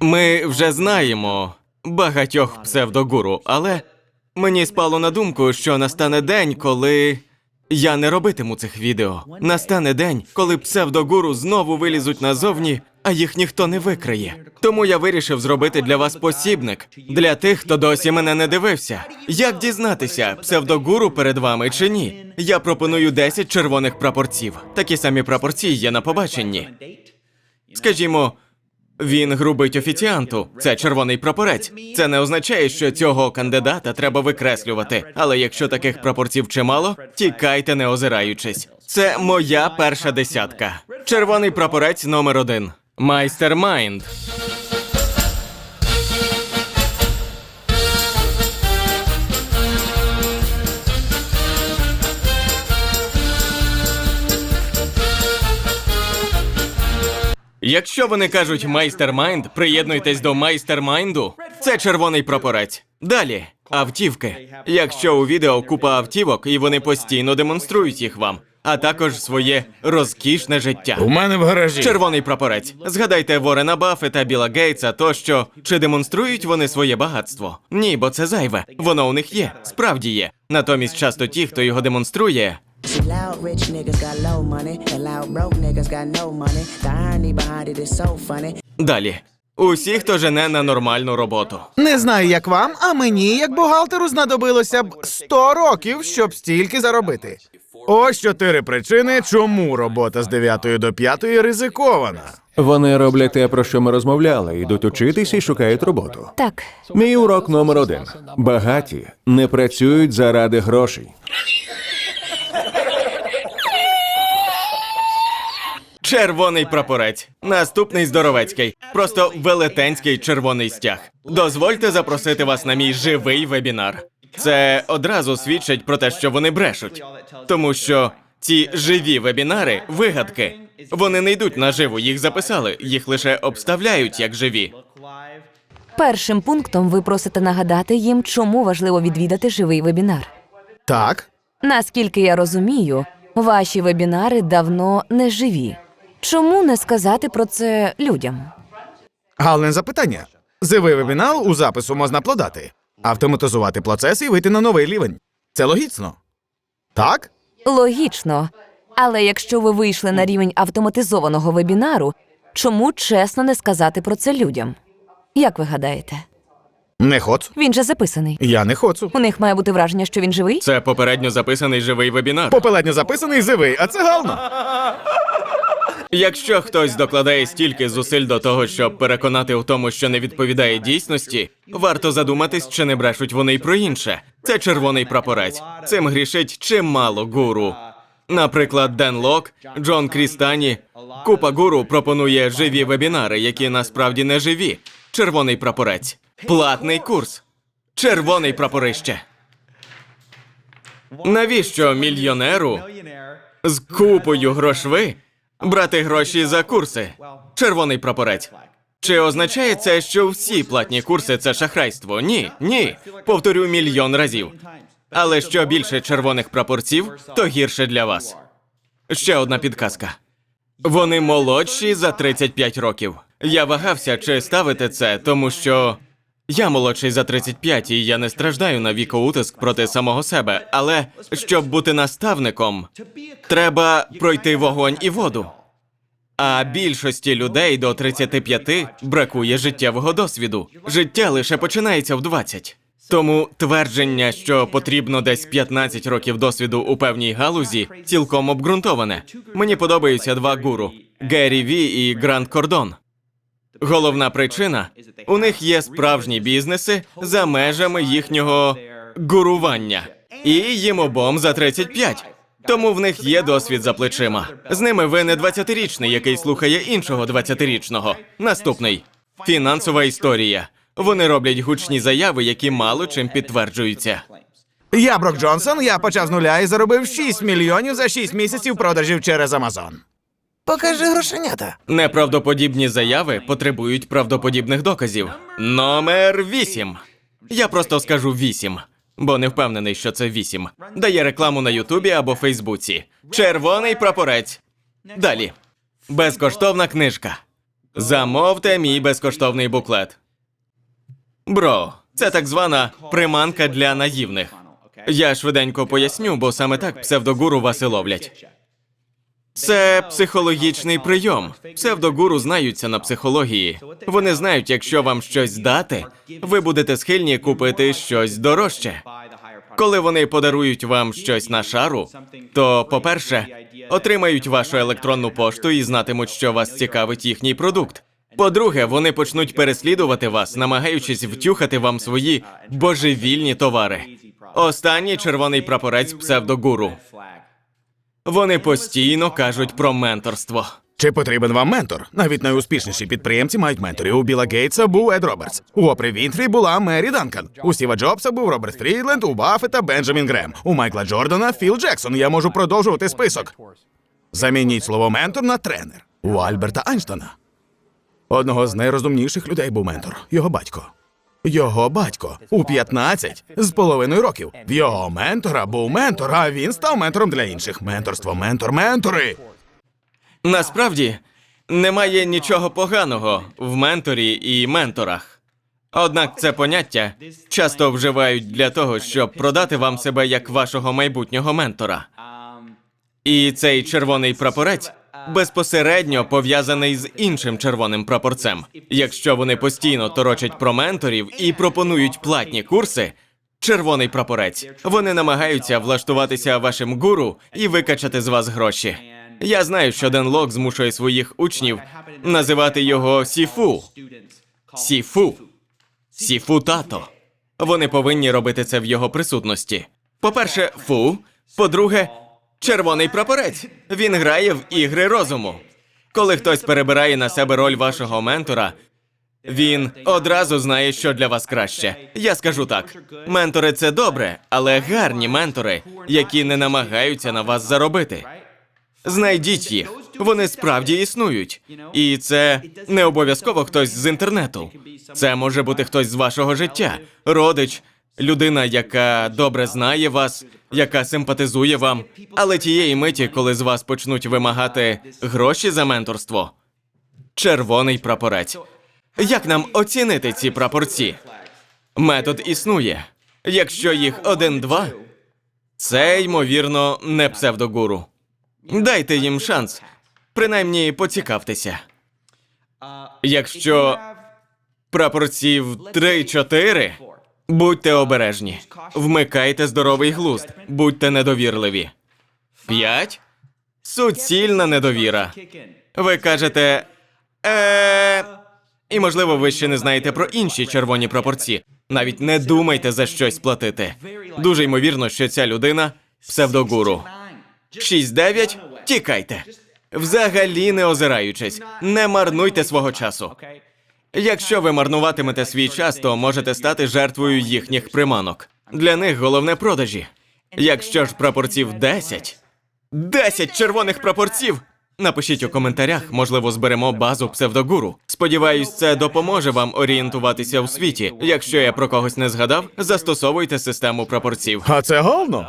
Ми вже знаємо багатьох псевдогуру, але мені спало на думку, що настане день, коли я не робитиму цих відео. Настане день, коли псевдогуру знову вилізуть назовні, а їх ніхто не викриє. Тому я вирішив зробити для вас посібник для тих, хто досі мене не дивився. Як дізнатися, псевдогуру перед вами чи ні? Я пропоную 10 червоних прапорців. Такі самі прапорці є на побаченні. Скажімо, він грубить офіціанту. Це червоний прапорець. Це не означає, що цього кандидата треба викреслювати. Але якщо таких прапорців чимало, тікайте, не озираючись. Це моя перша десятка. Червоний прапорець номер один. Майстер Майнд. Якщо вони кажуть майстер-майнд, приєднуйтесь до майстер-майнду. Це червоний прапорець. Далі автівки. Якщо у відео купа автівок, і вони постійно демонструють їх вам, а також своє розкішне життя. У мене в гаражі. Червоний прапорець. Згадайте Ворена Баффета, Біла Гейтса тощо. Чи демонструють вони своє багатство? Ні, бо це зайве. Воно у них є, справді є. Натомість часто ті, хто його демонструє, See, loud rich niggas got low money, and loud broke niggas got no money. The irony behind it is so funny. далі. Усі, хто жене на нормальну роботу. Не знаю, як вам, а мені, як бухгалтеру, знадобилося б 100 років, щоб стільки заробити. Ось чотири причини, чому робота з 9 до 5 ризикована. Вони роблять те, про що ми розмовляли, йдуть учитися і шукають роботу. Так, Мій урок номер один: багаті не працюють заради грошей. Червоний прапорець. Наступний здоровецький. Просто велетенський червоний стяг. Дозвольте запросити вас на мій живий вебінар. Це одразу свідчить про те, що вони брешуть. Тому що ці живі вебінари вигадки. Вони не йдуть наживо, їх записали, їх лише обставляють як живі. першим пунктом ви просите нагадати їм, чому важливо відвідати живий вебінар. Так, Наскільки я розумію, ваші вебінари давно не живі. Чому не сказати про це людям? галне запитання. Зивий вебінар у запису можна плодати, автоматизувати процес і вийти на новий рівень. Це логічно. Так? Логічно. Але якщо ви вийшли на рівень автоматизованого вебінару, чому чесно не сказати про це людям? Як ви гадаєте? Не хочу. Він же записаний. Я не хочу. У них має бути враження, що він живий? Це попередньо записаний живий вебінар. Попередньо записаний зивий, а це гално. Якщо хтось докладає стільки зусиль до того, щоб переконати у тому, що не відповідає дійсності, варто задуматись, чи не брешуть вони й про інше. Це червоний прапорець. Цим грішить чимало гуру. Наприклад, Ден Лок, Джон Крістані. Купа гуру пропонує живі вебінари, які насправді не живі. Червоний прапорець. Платний курс. Червоний прапорище. Навіщо мільйонеру з купою грошви брати гроші за курси? Червоний прапорець. Чи означає це, що всі платні курси це шахрайство? Ні, ні. Повторю мільйон разів. Але що більше червоних прапорців, то гірше для вас. Ще одна підказка. Вони молодші за 35 років. Я вагався, чи ставити це, тому що я молодший за 35, і я не страждаю на вікоутиск проти самого себе. Але щоб бути наставником, треба пройти вогонь і воду. А більшості людей до 35 бракує життєвого досвіду. Життя лише починається в 20. Тому твердження, що потрібно десь 15 років досвіду у певній галузі, цілком обґрунтоване. Мені подобаються два гуру Геррі Ві і Грант Кордон. Головна причина у них є справжні бізнеси за межами їхнього гурування, і їм обом за 35. Тому в них є досвід за плечима. З ними ви не 20-річний, який слухає іншого 20-річного. Наступний фінансова історія. Вони роблять гучні заяви, які мало чим підтверджуються. Я Брок Джонсон, я почав з нуля і заробив 6 мільйонів за 6 місяців продажів через Амазон. Покажи грошенята. Неправдоподібні заяви потребують правдоподібних доказів. Номер 8. Я просто скажу 8, бо не впевнений, що це 8. Дає рекламу на Ютубі або Фейсбуці. Червоний прапорець. Далі. Безкоштовна книжка. Замовте мій безкоштовний буклет. Бро, це так звана приманка для наївних. Я швиденько поясню, бо саме так псевдогуру вас і ловлять. Це психологічний прийом. Псевдогуру знаються на психології. Вони знають, якщо вам щось дати, ви будете схильні купити щось дорожче. Коли вони подарують вам щось на шару, то, по-перше, отримають вашу електронну пошту і знатимуть, що вас цікавить їхній продукт. По-друге, вони почнуть переслідувати вас, намагаючись втюхати вам свої божевільні товари. Останній червоний прапорець псевдогуру. Вони постійно кажуть про менторство. Чи потрібен вам ментор? Навіть найуспішніші підприємці мають менторів. У Біла Гейтса був Ед Робертс. У Опрі Вінфрі була Мері Данкан. У Стіва Джобса був Роберт Фрідленд, у Баффета Бенджамін Грем. У Майкла Джордана Філ Джексон. Я можу продовжувати список. Замініть слово ментор на тренер. У Альберта Айнштейна. Одного з найрозумніших людей був ментор. Його батько. Його батько у 15 з половиною років. В його ментора був ментор, а він став ментором для інших. Менторство, ментор, ментори. Насправді немає нічого поганого в менторі і менторах. Однак це поняття часто вживають для того, щоб продати вам себе як вашого майбутнього ментора. І цей червоний прапорець безпосередньо пов'язаний з іншим червоним прапорцем. Якщо вони постійно торочать про менторів і пропонують платні курси, червоний прапорець, вони намагаються влаштуватися вашим гуру і викачати з вас гроші. Я знаю, що Ден Лок змушує своїх учнів називати його Сіфу. Сіфу. Сіфу тато. Вони повинні робити це в його присутності. По-перше, фу. По-друге, червоний прапорець. Він грає в ігри розуму. Коли хтось перебирає на себе роль вашого ментора, він одразу знає, що для вас краще. Я скажу так: ментори це добре, але гарні ментори, які не намагаються на вас заробити. Знайдіть їх. Вони справді існують. І це не обов'язково хтось з інтернету. Це може бути хтось з вашого життя, родич, людина, яка добре знає вас, яка симпатизує вам. Але тієї миті, коли з вас почнуть вимагати гроші за менторство, червоний прапорець. Як нам оцінити ці прапорці? Метод існує. Якщо їх один-два, це ймовірно не псевдогуру. Дайте їм шанс. Принаймні поцікавтеся. Якщо прапорців 3-4, будьте обережні. Вмикайте здоровий глузд, будьте недовірливі. 5. Суцільна недовіра. Ви кажете. Е... І можливо, ви ще не знаєте про інші червоні прапорці. Навіть не думайте за щось платити. Дуже ймовірно, що ця людина псевдогуру. 6-9, тікайте. Взагалі не озираючись, не марнуйте свого часу. Якщо ви марнуватимете свій час, то можете стати жертвою їхніх приманок. Для них головне продажі. Якщо ж прапорців 10, 10 червоних прапорців. Напишіть у коментарях, можливо, зберемо базу псевдогуру. Сподіваюсь, це допоможе вам орієнтуватися у світі. Якщо я про когось не згадав, застосовуйте систему прапорців. А це головно.